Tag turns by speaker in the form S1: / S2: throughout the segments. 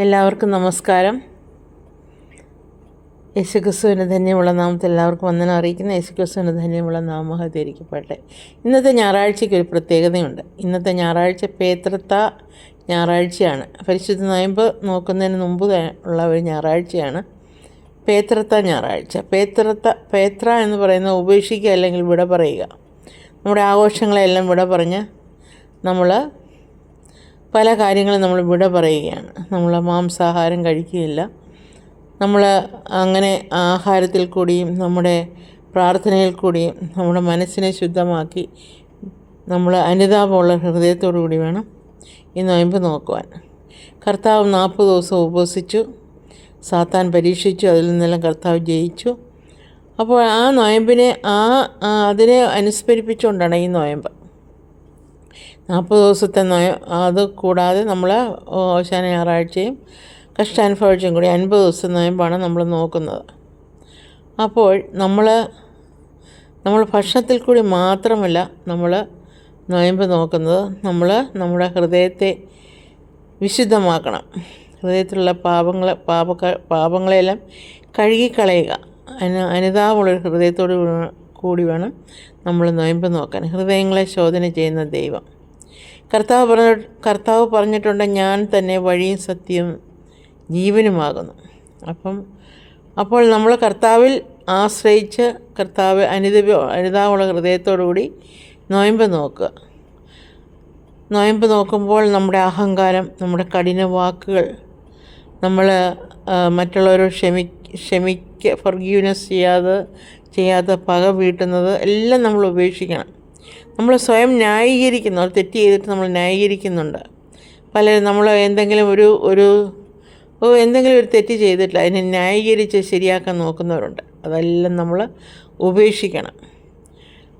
S1: എല്ലാവർക്കും നമസ്കാരം. യേശുക്രിസ്തുവിന് ധന്യമുള്ള നാമത്തെ എല്ലാവർക്കും വന്ദനം അറിയിക്കുന്ന. യേശുക്രിസ്തുവിന് ധന്യമുള്ള നാമം ധരിക്കപ്പെട്ടെ ഇന്നത്തെ ഞായറാഴ്ചയ്ക്ക് ഒരു പ്രത്യേകതയുണ്ട്. ഇന്നത്തെ ഞായറാഴ്ച പേത്രത്ത ഞായറാഴ്ചയാണ്. പരിശുദ്ധ നോയമ്പ് നോക്കുന്നതിന് മുമ്പ് ഉള്ള ഒരു ഞായറാഴ്ചയാണ് പേത്രത്ത ഞായറാഴ്ച. പേത്രത്ത പേത്ര എന്ന് പറയുന്ന ഉപേക്ഷിക്കുക അല്ലെങ്കിൽ വിട പറയുക. നമ്മുടെ ആഘോഷങ്ങളെല്ലാം വിട പറഞ്ഞ് നമ്മൾ പല കാര്യങ്ങളും നമ്മൾ വിട പറയുകയാണ്. നമ്മൾ മാംസാഹാരം കഴിക്കുകയില്ല. നമ്മൾ അങ്ങനെ ആഹാരത്തിൽ കൂടിയും നമ്മുടെ പ്രാർത്ഥനയിൽ കൂടിയും നമ്മുടെ മനസ്സിനെ ശുദ്ധമാക്കി നമ്മൾ അനുതാപമുള്ള ഹൃദയത്തോടു കൂടി വേണം ഈ നോയമ്പ് നോക്കുവാൻ. കർത്താവ് നാൽപ്പത് ദിവസം ഉപസിച്ചു സാത്താൻ പരീക്ഷിച്ചു അതിൽ നിന്നെല്ലാം കർത്താവ് ജയിച്ചു. അപ്പോൾ ആ നോയമ്പിനെ ആ അതിനെ അനുസ്മരിപ്പിച്ചുകൊണ്ടാണ് ഈ നോയമ്പ്. നാൽപ്പത് ദിവസത്തെ നോയ അത് കൂടാതെ നമ്മൾ ഓശാന ഞായറാഴ്ചയും കഷ്ടാനുഭവിച്ചും കൂടി അൻപത് ദിവസത്തെ നോയമ്പാണ് നമ്മൾ നോക്കുന്നത്. അപ്പോൾ നമ്മൾ നമ്മൾ ഭക്ഷണത്തിൽ കൂടി മാത്രമല്ല നമ്മൾ നോയമ്പ് നോക്കുന്നത് നമ്മൾ നമ്മുടെ ഹൃദയത്തെ വിശുദ്ധമാക്കണം. ഹൃദയത്തിലുള്ള പാപങ്ങളെ പാപ പാപങ്ങളെല്ലാം കഴുകിക്കളയുക. അനു അനുതാപമുള്ളൊരു ഹൃദയത്തോട് കൂടി വേണം നമ്മൾ നോയമ്പ് നോക്കാൻ. ഹൃദയങ്ങളെ ശോധന ചെയ്യുന്ന ദൈവം. കർത്താവ് പറഞ്ഞ കർത്താവ് പറഞ്ഞിട്ടുണ്ട് ഞാൻ തന്നെ വഴിയും സത്യവും ജീവനുമാകുന്നു. അപ്പം അപ്പോൾ നമ്മൾ കർത്താവിൽ ആശ്രയിച്ച് കർത്താവ് അനുദപ അനുതാപമുള്ള ഹൃദയത്തോടുകൂടി നോയമ്പ് നോക്കുക. നോയമ്പ് നോക്കുമ്പോൾ നമ്മുടെ അഹങ്കാരം നമ്മുടെ കഠിന വാക്കുകൾ നമ്മൾ മറ്റുള്ളവരോട് ക്ഷമി ക്ഷമിക്ക ഫർഗീവ്നെസ് ചെയ്യാതെ ചെയ്യാത്ത പക വീട്ടുന്നത് എല്ലാം നമ്മൾ ഉപേക്ഷിക്കണം. നമ്മൾ സ്വയം ന്യായീകരിക്കുന്നു അത് തെറ്റ് ചെയ്തിട്ട് നമ്മൾ ന്യായീകരിക്കുന്നുണ്ട്. പലരും നമ്മൾ എന്തെങ്കിലും ഒരു ഒരു എന്തെങ്കിലും ഒരു തെറ്റ് ചെയ്തിട്ടില്ല അതിനെ ന്യായീകരിച്ച് ശരിയാക്കാൻ നോക്കുന്നവരുണ്ട്. അതെല്ലാം നമ്മൾ ഉപേക്ഷിക്കണം.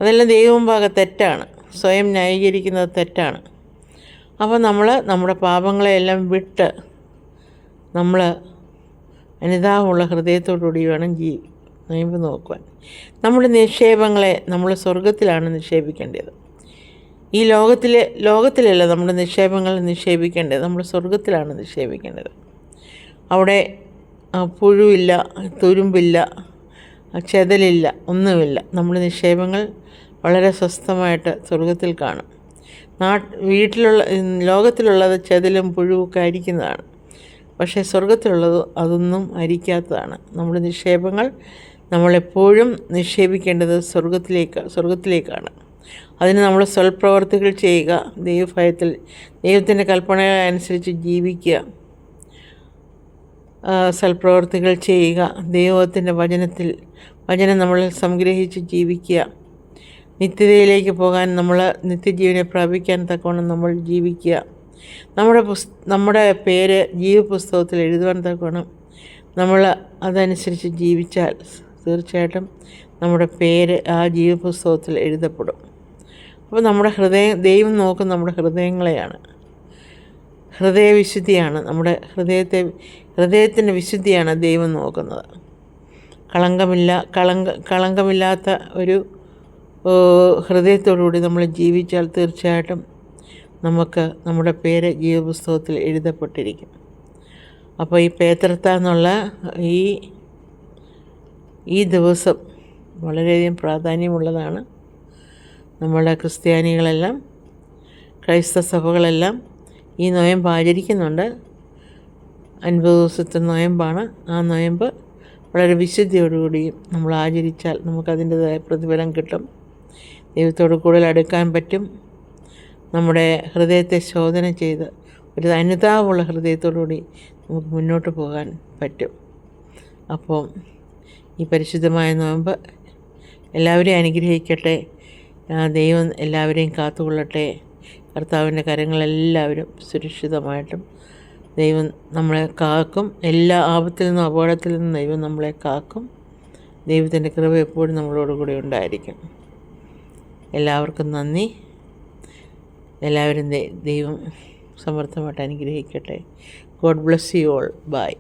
S1: അതെല്ലാം ദൈവം ദൈവമുമ്പാകെ തെറ്റാണ്. സ്വയം ന്യായീകരിക്കുന്നത് തെറ്റാണ്. അപ്പോൾ നമ്മൾ നമ്മുടെ പാപങ്ങളെയെല്ലാം വിട്ട് നമ്മൾ അനുതാപമുള്ള ഹൃദയത്തോടുകൂടി വേണം ജീ നോയമ്പ് നോക്കുവാൻ. നമ്മുടെ നിക്ഷേപങ്ങളെ നമ്മൾ സ്വർഗത്തിലാണ് നിക്ഷേപിക്കേണ്ടത്. ഈ ലോകത്തിലെ ലോകത്തിലല്ല നമ്മുടെ നിക്ഷേപങ്ങൾ നിക്ഷേപിക്കേണ്ടത്. നമ്മൾ സ്വർഗത്തിലാണ് നിക്ഷേപിക്കേണ്ടത്. അവിടെ പുഴുവില്ല തുരുമ്പില്ല ചെതലില്ല ഒന്നുമില്ല. നമ്മുടെ നിക്ഷേപങ്ങൾ വളരെ സ്വസ്ഥമായിട്ട് സ്വർഗത്തിൽ കാണും. നാട്ട് വീട്ടിലുള്ള ലോകത്തിലുള്ളത് ചെതലും പുഴുവൊക്കെ അരിക്കുന്നതാണ്. പക്ഷേ സ്വർഗത്തിലുള്ളത് അതൊന്നും അരിക്കാത്തതാണ്. നമ്മുടെ നിക്ഷേപങ്ങൾ നമ്മളെപ്പോഴും നിക്ഷേപിക്കേണ്ടത് സ്വർഗത്തിലേക്ക് സ്വർഗത്തിലേക്കാണ് അതിന് നമ്മൾ സ്വൽപ്രവർത്തികൾ ചെയ്യുക ദൈവഭയത്തിൽ ദൈവത്തിന്റെ കൽപ്പന അനുസരിച്ച് ജീവിക്കുക സൽപ്രവർത്തികൾ ചെയ്യുക ദൈവത്തിന്റെ വചനത്തിൽ വചനം നമ്മൾ സംഗ്രഹിച്ച് ജീവിക്കുക. നിത്യതയിലേക്ക് പോകാൻ നമ്മൾ നിത്യജീവനെ പ്രാപിക്കാൻ തക്കവണ്ണം നമ്മൾ ജീവിക്കുക. നമ്മുടെ പുസ് നമ്മുടെ പേര് ജീവപുസ്തകത്തിൽ എഴുതുവാൻ തക്കവണ്ണം നമ്മൾ അതനുസരിച്ച് ജീവിച്ചാൽ തീർച്ചയായിട്ടും നമ്മുടെ പേര് ആ ജീവപുസ്തകത്തിൽ എഴുതപ്പെടും. അപ്പോൾ നമ്മുടെ ഹൃദയം ദൈവം നോക്കുന്ന നമ്മുടെ ഹൃദയങ്ങളെയാണ്. ഹൃദയവിശുദ്ധിയാണ്. നമ്മുടെ ഹൃദയത്തെ ഹൃദയത്തിന്റെ വിശുദ്ധിയാണ് ദൈവം നോക്കുന്നത്. കളങ്കമില്ല കളങ്ക കളങ്കമില്ലാത്ത ഒരു ഹൃദയത്തോടുകൂടി നമ്മൾ ജീവിച്ചാൽ തീർച്ചയായിട്ടും നമുക്ക് നമ്മുടെ പേര് ജീവപുസ്തകത്തിൽ എഴുതപ്പെട്ടിരിക്കും. അപ്പോൾ ഈ പേത്രത്ത എന്നുള്ള ഈ ഈ ദിവസം വളരെയധികം പ്രാധാന്യമുള്ളതാണ്. നമ്മുടെ ക്രിസ്ത്യാനികളെല്ലാം ക്രൈസ്തവ സഭകളെല്ലാം ഈ നോയമ്പ് ആചരിക്കുന്നുണ്ട്. അൻപത് ദിവസത്തെ നോയമ്പാണ്. ആ നോയമ്പ് വളരെ വിശുദ്ധിയോടുകൂടിയും നമ്മൾ ആചരിച്ചാൽ നമുക്കതിന്റെതായ പ്രതിഫലം കിട്ടും. ദൈവത്തോട് കൂടുതൽ അടുക്കാൻ പറ്റും. നമ്മുടെ ഹൃദയത്തെ ശോധന ചെയ്ത് ഒരു അനുതാപമുള്ള ഹൃദയത്തോടുകൂടി നമുക്ക് മുന്നോട്ട് പോകാൻ പറ്റും. അപ്പോൾ ഈ പരിശുദ്ധമായ നോമ്പ് എല്ലാവരെയും അനുഗ്രഹിക്കട്ടെ. ദൈവം എല്ലാവരെയും കാത്തുകൊള്ളട്ടെ. കർത്താവിന്റെ കരങ്ങളെല്ലാവരും സുരക്ഷിതമായിട്ടും ദൈവം നമ്മളെ കാക്കും. എല്ലാ ആപത്തിൽ നിന്നും അപകടത്തിൽ നിന്നും ദൈവം നമ്മളെ കാക്കും. ദൈവത്തിന്റെ കൃപ എപ്പോഴും നമ്മളോട് കൂടെ ഉണ്ടായിരിക്കും. എല്ലാവർക്കും നന്ദി. എല്ലാവരും ദൈവം സമർത്ഥമായിട്ട് അനുഗ്രഹിക്കട്ടെ. God bless you all. Bye.